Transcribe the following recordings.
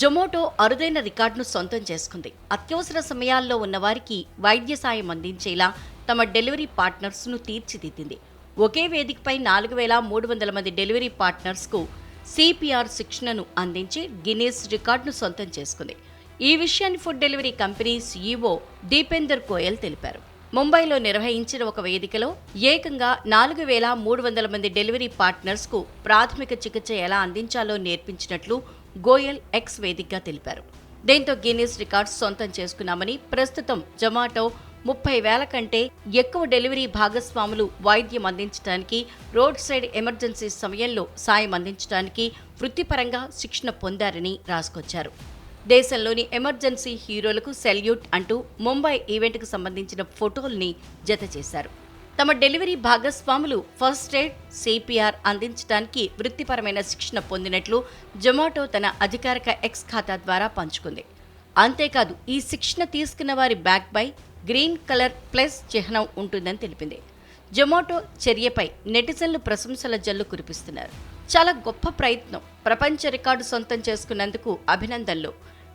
జొమాటో అరుదైన రికార్డును సొంతం చేసుకుంది. అత్యవసర సమయాల్లో ఉన్నవారికి వైద్య సాయం అందించేలా తమ డెలివరీ పార్ట్నర్స్ను తీర్చిదిద్దింది. ఒకే వేదికపై నాలుగు వేల మూడు వందల మంది డెలివరీ పార్ట్నర్స్కు సిపిఆర్ శిక్షణను అందించి గిన్నీస్ రికార్డును సొంతం చేసుకుంది. ఈ విషయాన్ని food delivery company CEO Deepinder Goyal తెలిపారు. ముంబైలో నిర్వహించిన ఒక వేదికలో ఏకంగా నాలుగు వేల మూడు వందల మంది డెలివరీ పార్ట్నర్స్కు ప్రాథమిక చికిత్స ఎలా అందించాలో నేర్పించినట్లు గోయల్ ఎక్స్ వేదికగా తెలిపారు. దీంతో గిన్నీస్ రికార్డ్స్ సొంతం చేసుకున్నామని ప్రస్తుతం జొమాటో ముప్పై వేల కంటే ఎక్కువ డెలివరీ భాగస్వాములు వైద్యం అందించడానికి రోడ్ సైడ్ ఎమర్జెన్సీ సమయంలో సాయం అందించడానికి వృత్తిపరంగా శిక్షణ పొందారని రాసుకొచ్చారు. దేశంలోని ఎమర్జెన్సీ హీరోలకు సెల్యూట్ అంటూ ముంబై ఈవెంట్కు సంబంధించిన ఫోటోల్ని జత చేశారు తమ డెలివరీ భాగస్వాములు ఫస్ట్ ఎయిడ్ సిపిఆర్ అందించడానికి వృత్తిపరమైన శిక్షణ పొందినట్లు జొమాటో తన అధికారిక ఎక్స్ ఖాతా ద్వారా పంచుకుంది. అంతేకాదు ఈ శిక్షణ తీసుకున్న వారి బ్యాక్పై గ్రీన్ కలర్ ప్లస్ చిహ్నం ఉంటుందని తెలిపింది. జొమాటో చర్యపై నెటిజన్లు ప్రశంసల జల్లు కురిపిస్తున్నారు. చాలా గొప్ప ప్రయత్నం ప్రపంచ రికార్డు సొంతం చేసుకున్నందుకు అభినందనలు.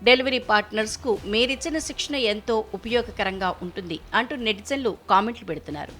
డెలివరీ పార్ట్నర్స్కు మీరిచ్చిన శిక్షణ ఎంతో ఉపయోగకరంగా ఉంటుంది అంటూ నెటిజన్లు కామెంట్లు పెడుతున్నారు.